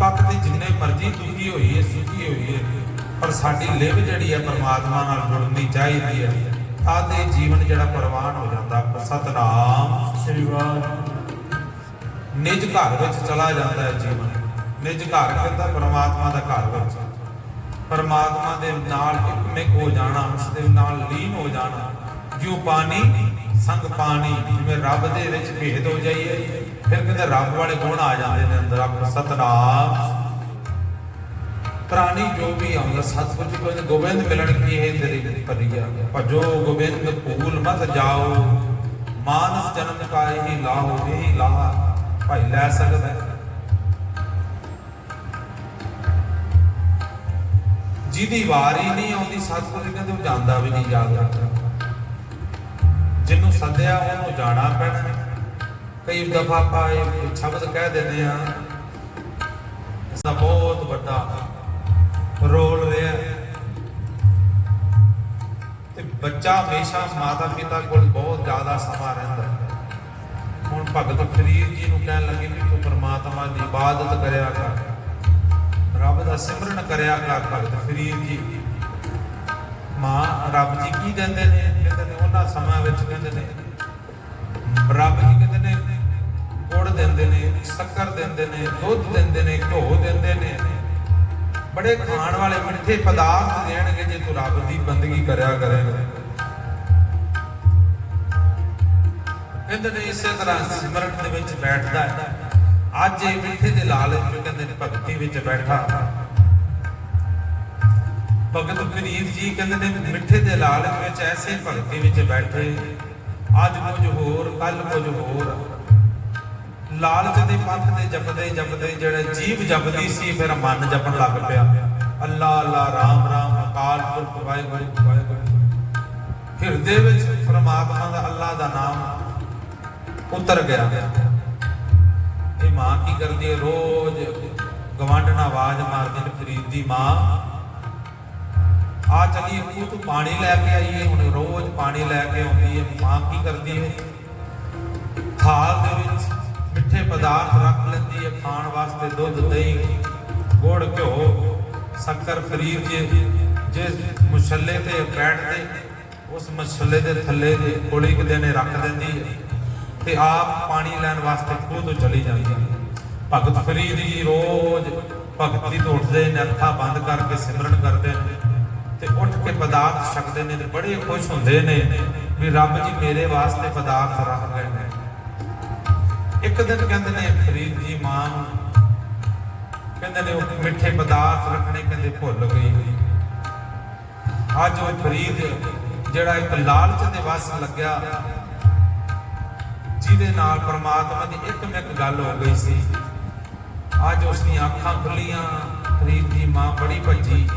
ਪੱਕ ਤੇ ਜਿੰਨੇ ਮਰਜ਼ੀ ਦੁਖੀ ਹੋਈਏ ਸੁਖੀ ਹੋਈਏ ਪਰ ਸਾਡੀ ਲਿਵ ਜਿਹੜੀ ਹੈ ਪਰਮਾਤਮਾ ਨਾਲ ਜੁੜਨੀ ਚਾਹੀਦੀ ਹੈ। ਤਾਂ ਤੇ ਜੀਵਨ ਜਿਹੜਾ ਪ੍ਰਵਾਨ ਹੋ ਜਾਂਦਾ ਸਤਨਾਮ ਸ੍ਰੀ ਵਾਹਿਗੁਰੂ। ਨਿਜ ਘਰ ਵਿੱਚ ਚਲਾ ਜਾਂਦਾ ਹੈ ਜੀਵਨ। ਨਿਜ ਘਰ ਕਹਿੰਦਾ ਪਰਮਾਤਮਾ ਦਾ ਘਰ ਵਿੱਚ। ਪਰਮਾਤਮਾ ਦੇ ਨਾਲ ਇੱਕਮਿਕ ਹੋ ਜਾਣਾ ਉਸ ਦੇ ਨਾਲ ਲੀਨ ਹੋ ਜਾਣਾ। ਜਿਉ ਪਾਣੀ ਸੰਗ ਪਾਣੀ, ਜਿਵੇਂ ਰੱਬ ਦੇ ਵਿੱਚ ਭੇਦ ਹੋ ਜਾਈਏ, ਫਿਰ ਕਹਿੰਦੇ ਰੱਬ ਵਾਲੇ ਗੁਣ ਆ ਜਾਂਦੇ ਨੇ ਅੰਦਰ ਆਪ ਸਤਨਾਮ। ਪ੍ਰਾਣੀ ਜੋ ਵੀ ਆਉਂਦਾ, ਸਤਿਗੁਰ ਜੀ ਕਹਿੰਦੇ ਗੋਬਿੰਦ ਮਿਲਣ ਕੀ ਹੈ ਤੇਰੀ ਪਰਿਆ ਭਜੋ ਗੋਬਿੰਦ ਭੂਲ ਮਤ ਜਾਓ, ਮਾਨਸ ਜਨਮ ਕਾਇ ਹੀ ਲਾਹੋ ਇਹ ਲਾਹ, ਭਾਈ ਲੈ ਸਕਦਾ ਜਿਹਦੀ ਵਾਰੀ ਨਹੀਂ ਆਉਂਦੀ, ਸਤਿਗੁਰ ਜੀ ਕਹਿੰਦੇ ਉਹ ਜਾਂਦਾ ਵੀ ਨਹੀਂ, ਯਾਦ ਰੱਖਦਾ। ਜਿਹਨੂੰ ਸੱਦਿਆ ਉਹਨੂੰ ਜਾਣਾ ਪੈਣਾ। ਕਈ ਦਫਾ ਪਾਏ ਸ਼ਬਦ ਕਹਿ ਦਿੰਦੇ ਆ ਇਸ ਬਹੁਤ ਵੱਡਾ ਰੋਲ ਰਿਹਾ ਤੇ ਬੱਚਾ ਹਮੇਸ਼ਾ ਮਾਤਾ ਪਿਤਾ ਕੋਲ ਬਹੁਤ ਜ਼ਿਆਦਾ ਸਮਾਂ ਰਹਿੰਦਾ ਹੈ। ਹੁਣ ਭਗਤ ਫਰੀਦ ਜੀ ਨੂੰ ਕਹਿਣ ਲੱਗੇ ਵੀ ਤੂੰ ਪ੍ਰਮਾਤਮਾ ਦੀ ਇਬਾਦਤ ਕਰਿਆ ਕਰ। ਰੱਬ ਦਾ ਸਿਮਰਨ ਕਰਿਆ ਕਰ ਭਗਤ ਫਰੀਦ ਜੀ। ਮਾਂ, ਰੱਬ ਜੀ ਕੀ ਦਿੰਦੇ ਨੇ? ਕਹਿੰਦੇ ਸਮਾਂ ਵਿੱਚ ਕਹਿੰਦੇ ਨੇ, ਰੱਬ ਜੀ ਕਹਿੰਦੇ ਨੇ, ਗੁੜ ਦਿੰਦੇ ਨੇ, ਸ਼ੱਕਰ ਦਿੰਦੇ ਨੇ, ਦੁੱਧ ਦਿੰਦੇ ਨੇ, ਘਿਓ ਦਿੰਦੇ ਨੇ। ਬੜੇ ਖਾਣ ਵਾਲੇ ਮਿੱਠੇ ਪਦਾਰਥ ਦੇਣਗੇ ਜੇ ਤੂੰ ਰੱਬ ਦੀ ਬੰਦਗੀ ਕਰਿਆ ਕਰੇਗਾ ਕਹਿੰਦੇ ਨੇ ਇਸੇ ਤਰ੍ਹਾਂ ਸਿਮਰਨ ਦੇ ਵਿੱਚ ਬੈਠਦਾ ਹੈ। ਅੱਜ ਇਹ ਮਿੱਠੇ ਦੇ ਲਾਲਚ ਵਿੱਚ ਕਹਿੰਦੇ ਨੇ ਭਗਤੀ ਵਿੱਚ ਬੈਠਾ। ਭਗਤ ਫਰੀਦ ਜੀ ਕਹਿੰਦੇ ਨੇ ਮਿੱਠੇ ਦੇ ਲਾਲਚ ਵਿੱਚ ਐਸੇ ਭਗਤੀ ਵਿੱਚ ਬੈਠੇ। ਅੱਜ ਕੁਝ ਹੋਰ ਕੱਲ ਕੁਝ ਹੋਰ। ਲਾਲਚ ਦੇ ਪੱਥ ਤੇ ਜਪਦੇ ਜਪਦੇ ਜਿਹੜੇ ਜੀਵ ਜਪਦੀ ਸੀ, ਫਿਰ ਮਨ ਜਪਣ ਲੱਗ ਪਿਆ। ਅੱਲਾ ਅੱਲਾ, ਰਾਮ ਰਾਮ, ਅਕਾਲ ਪੁਰਖ, ਵਾਹਿਗੁਰੂ ਵਾਹਿਗੁਰੂ। ਹਿਰਦੇ ਵਿੱਚ ਪ੍ਰਮਾਤਮਾ ਦਾ ਅੱਲਾ ਦਾ ਨਾਮ ਉਤਰ ਗਿਆ। ਇਹ ਮਾਂ ਕੀ ਕਰਦੀ ਹੈ? ਰੋਜ਼ ਗਵਾਂਢਣਾ ਆਵਾਜ਼ ਮਾਰਦੀ ਨੇ ਫਰੀਦ ਦੀ ਮਾਂ ਆ ਚਲੀ ਤੂੰ ਤੂੰ ਪਾਣੀ ਲੈ ਕੇ ਆਈਏ, ਹੁਣ ਰੋਜ਼ ਪਾਣੀ ਲੈ ਕੇ ਆਉਂਦੀ ਹੈ, ਮਾਂ ਕੀ ਕਰਦੀ ਹੈ? ਥਾਲ ਦੇ ਵਿੱਚ ਮਿੱਠੇ ਪਦਾਰਥ ਰੱਖ ਲੈਂਦੀ ਹੈ, ਖਾਣ ਵਾਸਤੇ ਦੁੱਧ, ਦਹੀਂ, ਗੁੜ, ਘਿਓ, ਸ਼ੱਕਰ ਫਰੀਰ ਜੀ ਜਿਸ ਮੁਸ਼ੱਲੇ ਤੇ ਬੈਠਦੇ ਉਸ ਮਸਲੇ ਦੇ ਥੱਲੇ ਦੇ ਕੋਲੀ ਕਿਤੇ ਨੇ ਰੱਖ ਦਿੰਦੀ ਹੈ ਤੇ ਆਪ ਪਾਣੀ ਲੈਣ ਵਾਸਤੇ ਖੂਹ ਤੋਂ ਚਲੀ ਜਾਂਦੀ ਹੈ। ਭਗਤ ਫਰੀਦ ਜੀ ਰੋਜ਼ ਭਗਤੀ ਤੋਂ ਉੱਠਦੇ ਨੇ ਅੱਖਾਂ ਬੰਦ ਕਰਕੇ ਸਿਮਰਨ ਕਰਦੇ ਨੇ। ਤੇ ਉੱਠ ਕੇ ਪਦਾਰਥ ਛਕਦੇ ਨੇ ਤੇ ਬੜੇ ਖੁਸ਼ ਹੁੰਦੇ ਨੇ ਵੀ ਰੱਬ ਜੀ ਮੇਰੇ ਵਾਸਤੇ ਪਦਾਰਥ ਰੱਖ ਗਏ ਨੇ। ਇੱਕ ਦਿਨ ਕਹਿੰਦੇ ਨੇ ਫਰੀਦ ਜੀ ਮਾਂ ਨੂੰ, ਕਹਿੰਦੇ ਨੇ ਉਹ ਮਿੱਠੇ ਪਦਾਰਥ ਰੱਖਣੇ ਕਹਿੰਦੇ ਭੁੱਲ ਗਈ। ਅੱਜ ਉਹ ਫਰੀਦ, ਜਿਹੜਾ ਇੱਕ ਲਾਲਚ ਦੇ ਵਸ ਲੱਗਿਆ, ਜਿਹਦੇ ਨਾਲ ਪ੍ਰਮਾਤਮਾ ਦੀ ਇੱਕ ਮਿੱਕ ਗੱਲ ਹੋ ਗਈ ਸੀ। ਅੱਜ ਉਸ ਦੀਆਂ ਅੱਖਾਂ ਖੁੱਲੀਆਂ, ਫਰੀਦ ਦੀ ਮਾਂ ਬੜੀ ਭੱਜੀ।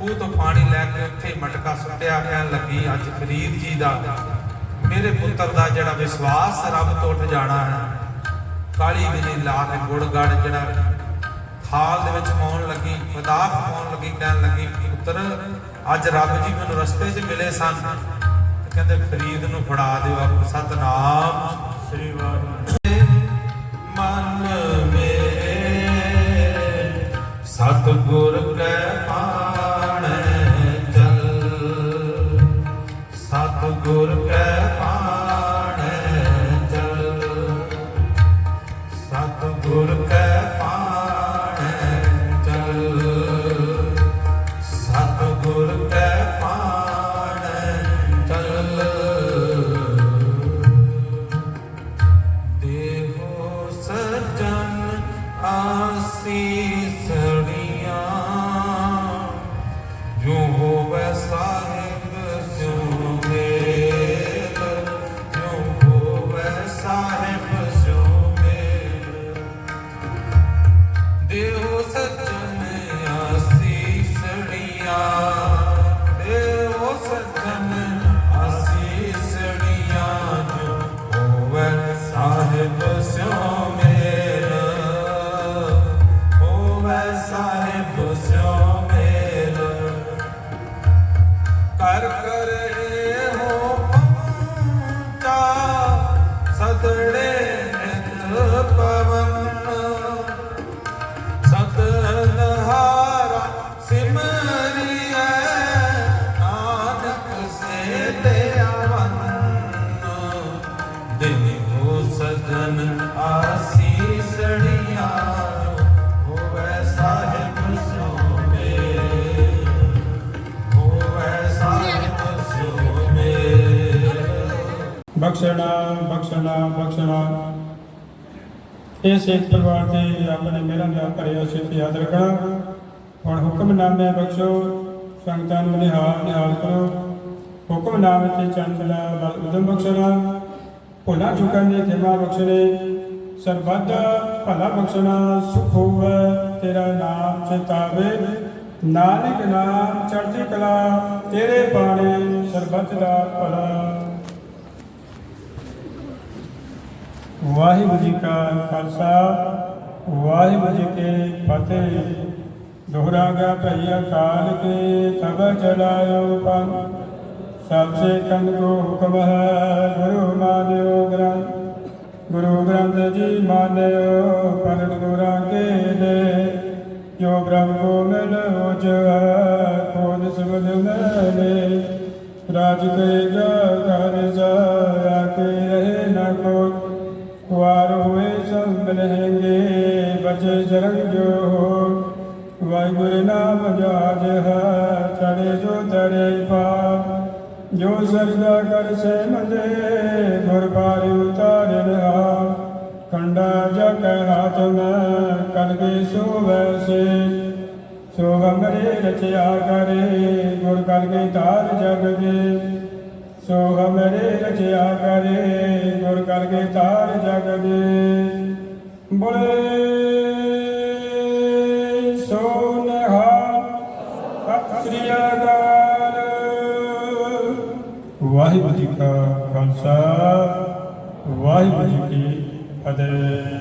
ਖੂਹ ਤੋਂ ਪਾਣੀ ਲੈ ਕੇ ਉੱਥੇ ਮਟਕਾ ਸੁੱਟਿਆ ਕਹਿਣ ਲੱਗੀ ਅੱਜ ਫਰੀਦ ਜੀ ਦਾ। ਮੇਰੇ ਪੁੱਤਰ ਦਾ ਜਿਹੜਾ ਵਿਸ਼ਵਾਸ ਰੱਬ ਤੋਂ ਉੱਠ ਜਾਣਾ ਹੈ। ਕਾਲੀ ਲਾ ਕੇ ਗੁੜ ਗੜ ਜਿਹੜਾ ਥਾਲ ਦੇ ਵਿੱਚ ਪਾਉਣ ਲੱਗੀ ਪਦਾਰਥ ਪਾਉਣ ਲੱਗੀ ਕਹਿਣ ਲੱਗੀ ਪੁੱਤਰ ਅੱਜ ਰੱਬ ਜੀ ਮੈਨੂੰ ਰਸਤੇ 'ਚ ਮਿਲੇ ਸਨ। ਕਹਿੰਦੇ ਫਰੀਦ ਨੂੰ ਫੜਾ ਦਿਓ ਆਪ ਸਤਨਾਮ। ਸ੍ਰੀ ਵਾਹਿਗੁਰੂ। ਮਨ ਮੇਰੇ ਸਤਿਗੁਰ ਕੈ ਹੋਵੇ ਸਾਹਿਬ ਬਖਸ਼ਣਾ ਬਖਸ਼ਣਾ ਬਖਸ਼ਣਾ। ਇਹ ਸਿੱਖ ਪਰਿਵਾਰ ਤੇ ਆਪਣੇ ਮੇਰਾ ਦਾ ਭਰਿਆ ਸਿੱਖ ਯਾਦ ਰੱਖਣਾ। ਹੁਣ ਹੁਕਮਨਾਮੇ ਬਖਸ਼ੋ, ਸੰਗਤਾਂ ਨੂੰ ਨਿਹਾਲ ਨਿਹਾਲ ਕਰੋ। ਹੁਕਮਨਾਮੇ ਤੇ ਚੰਦਲਾ ਬਲ ਉਦਮ ਬਖਸ਼ਣਾ। ਭੁਲਾ ਚੁੱਕਾਂ ਦੇ ਖਿਮਾ ਬਖਸ਼ਣੇ। ਸਰਬੱਤ ਭਲਾ ਬਖਸ਼ਣਾ, ਸੁਖ ਹੋਵੇ, ਤੇਰਾ ਨਾਮ ਚਿਤਾਵੇ ਨਾਨਕ ਨਾਮ ਚੜ੍ਹਦੀ ਕਲਾ, ਤੇਰੇ ਬਾਣੇ ਸਰਬੱਤ ਦਾ ਭਲਾ। ਵਾਹਿਗੁਰੂ ਜੀ ਕਾ ਖਾਲਸਾ, ਵਾਹਿਗੁਰੂ ਜੀ ਕੀ ਫਤਿਹ। ਦੁਹਰਾ ਗਿਆ ਭਈਆ ਕਾਲ ਕੇ ਤਬ ਚਲਾਇਓ ਪੰਨ ਸਭ ਸੇ ਕੰਨ ਕੋ ਹੁਕਮ ਹੈ, ਗੁਰੂ ਮਾਨਿਓ ਗ੍ਰੰਥ। ਗੁਰੂ ਗ੍ਰੰਥ ਜੀ ਮਾਨਿਓ ਪਲਟ ਗੁਰਾਂ ਕੇ ਦੇ। ਜੋ ਬ੍ਰਹਮ ਕੋ ਮਿਲ ਉਜ ਕੋਨ ਸਬਦ ਮੈਨੇ ਰਾਜ ਕਰੇਗਾ ਘਰ ਜਾਇਆ ਕੇ ਰਹੇ ਨਾ ਕੋ ਵਾਰ ਹੋਏ ਸਭ ਮਿਲਹਿੰਗੇ ਬਚੇ ਸ਼ਰਨ ਜੋ ਹੋ ਵਾਹਿਗੁਰੂ ਨਾਮ ਜਾਜ ਹੈ, ਚੜੇ ਜੋ ਤੜੇ ਪਾਪ। ਜੋ ਸਰਦਾ ਕਰ ਸੇ ਮੰਦੇ, ਗੁਰ ਬਾਰਿ ਉਤਾਰਨ ਆ ਕੰਡਾ ਜਗ ਹਾਥ ਮੈਂ ਕਲ ਸੋ ਵੈਸੇ ਸੋ। ਹਮਰੇ ਰਚਿਆ ਕਰੇ, ਗੁਰ ਕਲ ਕੇ ਜਗ ਦੇ ਸੋ ਹਮਰੇ ਰਚਿਆ ਕਰੇ, ਗੁਰ ਕਰਕੇ ਤਾਰ ਜਗ ਦੇ ਬੋਲੇ, ਸੋ ਨਿਹਾਲ ਸ੍ਰੀ ਅਕਾਲ। ਵਾਹਿਗੁਰੂ ਜੀ ਕਾ ਖਾਲਸਾ, ਵਾਹਿਗੁਰੂ ਜੀ ਕੀ ਫਤਿਹ।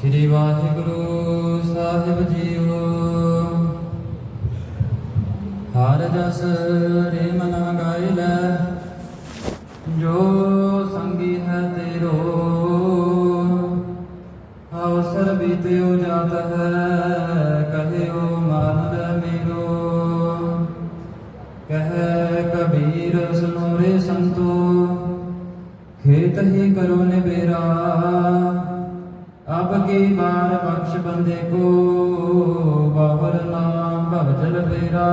ਸ਼੍ਰੀ ਵਾਹਿਗੁਰੂ। ਹਰ ਜਸ ਰੇ ਮਨਾ ਬਾਰ ਬਖਸ਼ ਬੰਦੇ ਕੋ ਬਾਹਰ ਨਾਮ ਭਵਜਲ ਫੇਰਾ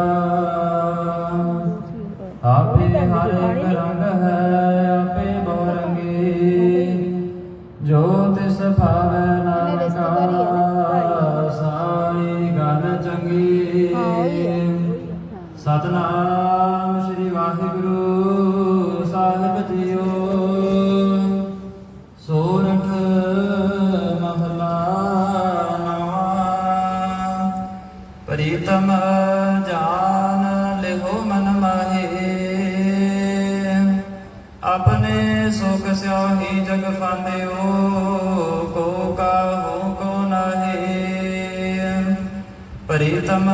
ਆਪੇ ਹਰ ਰੰਗ ਹੈ ਆਪੇ ਬੋਰੰਗੀ ਜੋ ਤਿਸ ਭਾਵੈ ਨਾਨਕਾ ਸਾਈ ਗੱਲ ਚੰਗੀ। ਸਤਨਾਮ ਪ੍ਰੀਤਮ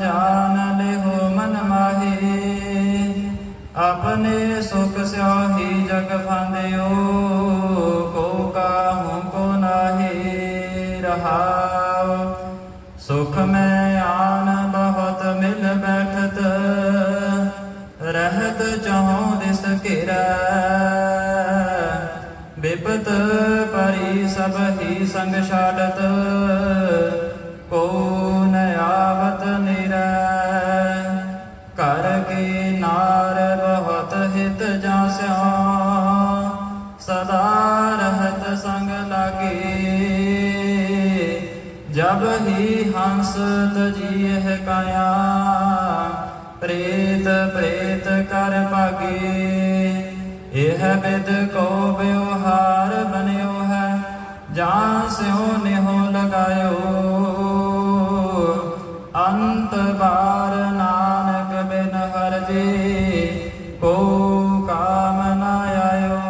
ਜਾਨ ਲਿਹੋ ਮਨ ਮਾਹੀ। ਆਪਣੇ ਸੁਖ ਸਿਆਹੀ ਜਗ ਫਾਂਦਿਓ, ਕੋ ਕਾਹੂ ਕੋ ਨਾਹੀ ਰਹਾਉ। ਸੁਖ ਮੈਂ ਆਨ ਬਹੁਤ ਮਿਲ ਬੈਠਤ, ਰਹਿਤ ਚਾਹੋ ਦਿਸ ਘੇਰਾ। ਬਿਪਤ ਪਰੀ ਸਭ ਹੀ ਸੰਗ ਛਾੜਤ। ਕਾਇਆ, ਪ੍ਰੇਤ ਪ੍ਰੇਤ ਕਰ ਭਾਗੇ। ਇਹ ਬਿਦ ਕੋ ਵਿਵਹਾਰ ਬਨਿਓ ਹੈ ਜਾਂ ਸਿਓ ਨਿਹੋ ਲਗਾਇਓ। ਅੰਤ ਬਾਰ ਨਾਨਕ ਬਿਨ ਹਰ ਜੀ ਕੋ ਕਾਮ ਨਾ ਆਇਓ।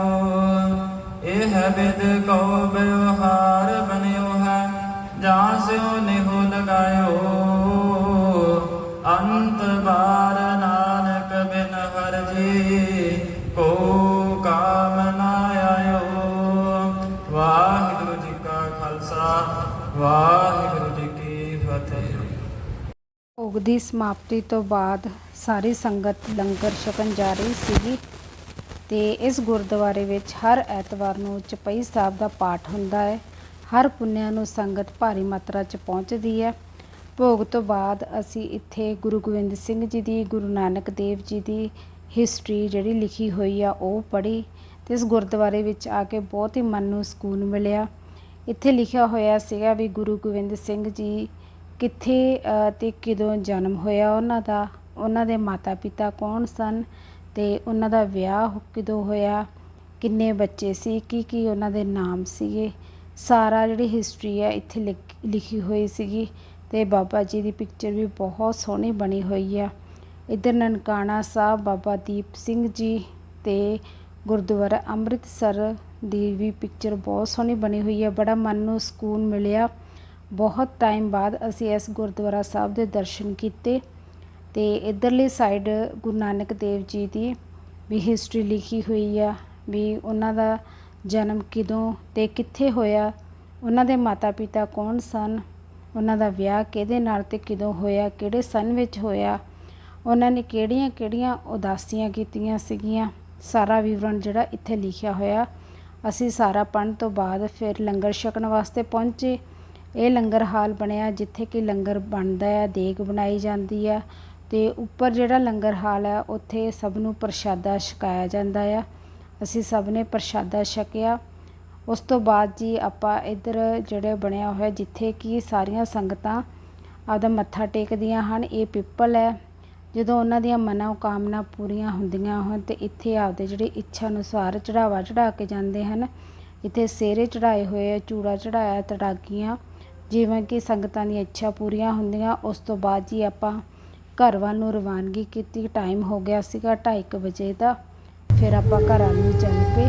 ਇਹ ਬਿਦ ਕੋ ਵਿਵਹਾਰ ਭੋਗ ਦੀ ਸਮਾਪਤੀ ਤੋਂ ਬਾਅਦ ਸਾਰੀ ਸੰਗਤ ਲੰਗਰ ਛਕਣ ਜਾ ਰਹੀ ਸੀਗੀ ਤੇ ਇਸ ਗੁਰਦੁਆਰੇ ਵਿੱਚ ਹਰ ਐਤਵਾਰ ਨੂੰ ਚਪਈ ਸਾਹਿਬ ਦਾ ਪਾਠ ਹੁੰਦਾ ਹੈ। ਹਰ ਪੁੰਨਿਆਂ ਨੂੰ ਸੰਗਤ ਭਾਰੀ ਮਾਤਰਾ 'ਚ ਪਹੁੰਚਦੀ ਹੈ। ਭੋਗ ਤੋਂ ਬਾਅਦ ਅਸੀਂ ਇੱਥੇ ਗੁਰੂ ਗੋਬਿੰਦ ਸਿੰਘ ਜੀ ਦੀ, ਗੁਰੂ ਨਾਨਕ ਦੇਵ ਜੀ ਦੀ ਹਿਸਟਰੀ ਜਿਹੜੀ ਲਿਖੀ ਹੋਈ ਆ, ਉਹ ਪੜ੍ਹੀ ਤੇ ਇਸ ਗੁਰਦੁਆਰੇ ਵਿੱਚ ਆ ਕੇ ਬਹੁਤ ਹੀ ਮਨ ਨੂੰ ਸਕੂਨ ਮਿਲਿਆ। ਇੱਥੇ ਲਿਖਿਆ ਹੋਇਆ ਸੀਗਾ ਵੀ ਗੁਰੂ ਗੋਬਿੰਦ ਸਿੰਘ ਜੀ ਕਿੱਥੇ ਅਤੇ ਤੇ ਕਦੋਂ ਜਨਮ ਹੋਇਆ ਉਹਨਾਂ ਦਾ, ਉਹਨਾਂ ਦੇ ਮਾਤਾ ਪਿਤਾ ਕੌਣ ਸਨ ਅਤੇ ਉਹਨਾਂ ਦਾ ਵਿਆਹ ਕਦੋਂ ਹੋਇਆ, ਕਿੰਨੇ ਬੱਚੇ ਸੀ ਕੀ ਕੀ ਉਹਨਾਂ ਦੇ ਨਾਮ ਸੀਗੇ, ਸਾਰਾ ਜਿਹੜੀ ਹਿਸਟਰੀ ਹੈ ਇੱਥੇ ਲਿਖ- ਲਿਖੀ ਹੋਈ ਸੀਗੀ ਅਤੇ ਬਾਬਾ ਜੀ ਦੀ ਪਿਕਚਰ ਵੀ ਬਹੁਤ ਸੋਹਣੀ ਬਣੀ ਹੋਈ ਆ। ਇੱਧਰ ਨਨਕਾਣਾ ਸਾਹਿਬ, ਬਾਬਾ ਦੀਪ ਸਿੰਘ ਜੀ ਅਤੇ ਗੁਰਦੁਆਰਾ ਅੰਮ੍ਰਿਤਸਰ ਦੀ ਵੀ ਪਿਕਚਰ ਬਹੁਤ ਸੋਹਣੀ ਬਣੀ ਹੋਈ ਹੈ ਬੜਾ ਮਨ ਨੂੰ ਸਕੂਨ ਮਿਲਿਆ। ਬਹੁਤ ਟਾਈਮ ਬਾਅਦ ਅਸੀਂ ਇਸ ਗੁਰਦੁਆਰਾ ਸਾਹਿਬ ਦੇ ਦਰਸ਼ਨ ਕੀਤੇ ਤੇ ਇਧਰਲੀ ਸਾਈਡ ਗੁਰੂ ਨਾਨਕ ਦੇਵ ਜੀ ਦੀ ਵੀ ਹਿਸਟਰੀ ਲਿਖੀ ਹੋਈ ਆ ਵੀ ਉਹਨਾਂ ਦਾ ਜਨਮ ਕਿਦੋਂ ਤੇ ਕਿੱਥੇ ਹੋਇਆ, ਉਹਨਾਂ ਦੇ ਮਾਤਾ ਪਿਤਾ ਕੌਣ ਸਨ, ਉਹਨਾਂ ਦਾ ਵਿਆਹ ਕਿਹਦੇ ਨਾਲ ਤੇ ਕਿਦੋਂ ਹੋਇਆ, ਕਿਹੜੇ ਸਨ ਵਿੱਚ ਹੋਇਆ, ਉਹਨਾਂ ਨੇ ਕਿਹੜੀਆਂ ਕਿਹੜੀਆਂ ਉਦਾਸੀਆਂ ਕੀਤੀਆਂ ਸੀਗੀਆਂ, ਸਾਰਾ ਵਿਵਰਣ ਜਿਹੜਾ ਇੱਥੇ ਲਿਖਿਆ ਹੋਇਆ, ਅਸੀਂ ਸਾਰਾ ਪੜ੍ਹਨ ਤੋਂ ਬਾਅਦ ਫਿਰ ਲੰਗਰ ਛਕਣ ਵਾਸਤੇ ਪਹੁੰਚੇ। ਇਹ ਲੰਗਰ ਹਾਲ ਬਣਿਆ ਜਿੱਥੇ ਕਿ ਲੰਗਰ ਬਣਦਾ ਆ ਦੇਗ ਬਣਾਈ ਜਾਂਦੀ ਆ ਤੇ ਉੱਪਰ ਜਿਹੜਾ ਲੰਗਰ ਹਾਲ ਹੈ, ਉੱਥੇ ਸਭ ਨੂੰ ਪ੍ਰਸ਼ਾਦਾ ਛਕਾਇਆ ਜਾਂਦਾ ਆ। ਅਸੀਂ ਸਭ ਨੇ ਪ੍ਰਸ਼ਾਦਾ ਛਕਿਆ। ਉਸ ਤੋਂ ਬਾਅਦ ਜੀ ਆਪਾਂ ਇੱਧਰ ਜਿਹੜੇ ਬਣਿਆ ਹੋਇਆ ਜਿੱਥੇ ਕਿ ਸਾਰੀਆਂ ਸੰਗਤਾਂ ਆਪਦਾ ਮੱਥਾ ਟੇਕਦੀਆਂ ਹਨ, ਇਹ ਪਿੱਪਲ ਹੈ। ਜਦੋਂ ਉਹਨਾਂ ਦੀਆਂ ਮਨੋਕਾਮਨਾ ਪੂਰੀਆਂ ਹੁੰਦੀਆਂ ਹਨ ਤੇ ਇੱਥੇ ਆਪਦੇ ਜਿਹੜੇ ਇੱਛਾ ਅਨੁਸਾਰ ਚੜਾਵਾ ਚੜਾ ਕੇ ਜਾਂਦੇ ਹਨ। ਇੱਥੇ ਸੇਰੇ ਚੜਾਏ ਹੋਏ ਆ, ਚੂੜਾ ਚੜਾਇਆ ਤੜਾਕੀਆਂ ਜਿਵੇਂ ਕਿ ਸੰਗਤਾਂ ਦੀਆਂ ਇੱਛਾ ਪੂਰੀਆਂ ਹੁੰਦੀਆਂ, ਉਸ ਤੋਂ ਬਾਅਦ ਜੀ ਆਪਾਂ ਘਰ ਵੱਲ ਨੂੰ ਰਵਾਨਗੀ ਕੀਤੀ। ਟਾਈਮ ਹੋ ਗਿਆ ਸੀਗਾ 2:30 ਵਜੇ ਦਾ, ਫਿਰ ਆਪਾਂ ਘਰਾਂ ਨੂੰ ਚੱਲ ਪਏ।